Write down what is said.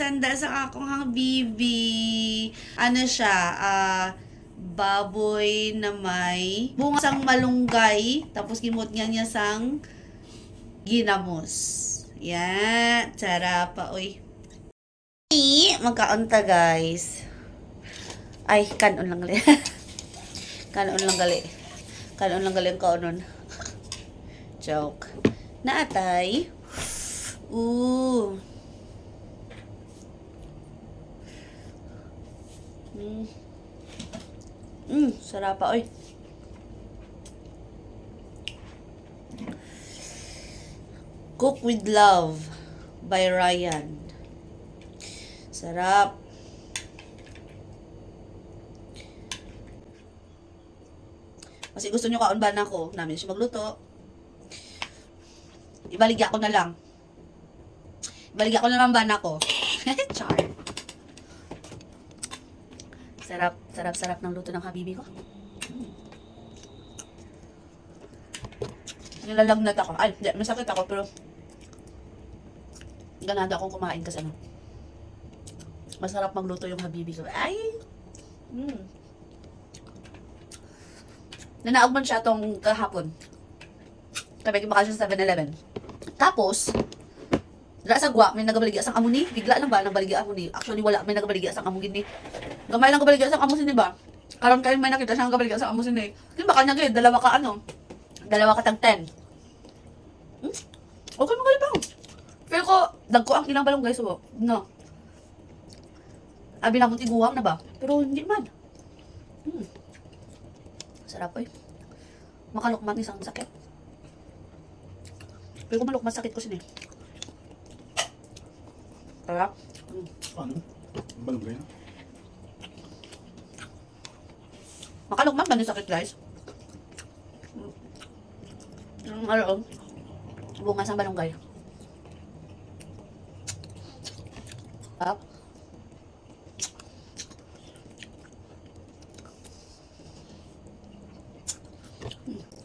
sanda sa akong hang bibi. Ano siya, ah, baboy na may bunga sang malunggay, tapos gimot nga niya sang ginamos. Yan, tara pa, oy. Magkaunta, guys. Ay, kanon lang gali. kanon lang gali. Kanon lang gali ang kaunon. Joke. Naatay. Ooh. Mm. Mm, sarap pa, oy. Cook with Love by Ryan. Sarap. Kasi gusto nyo kaunban ako, namin siya magluto. Ibaligya ko na lang. Ibaligya ko na lang bana ko. Char. Sarap, sarap, sarap ng luto ng habibi ko. Nilalagnat ako. Ay, hindi, masakit ako, pero ganado akong kumain kasi ano. Masarap magluto yung habibi ko. Ay! Mm. Nanaog man siya tong kahapon. Kami kumakasya sa 7-Eleven. Tapos, Dala sa gwa, may nagabaligya sang amuni. Bigla lang ba nagabaligya amuni? Actually, wala. May nagabaligya sang amuni ni. Gamay lang gabaligya sang amusin ni ba? Karon kayo may nakita siyang nagabaligya sang amusin ni. Kaya baka niya gaya, dalawa ka ano? Dalawa ka tag 10. Hmm? Okay mo kayo bang? Pero ko, dagko ang kinang balong guys, oh. No. Abi na mo tiguang na ba? Pero hindi man. Hmm. Sarap eh. Makalukman isang sakit. Pero malukman sakit ko sin eh. Sarap. Hmm. Ano? Balugay na. Makalugmang ba sakit guys? Yung araw, bunga sa balunggay. Up. Mm.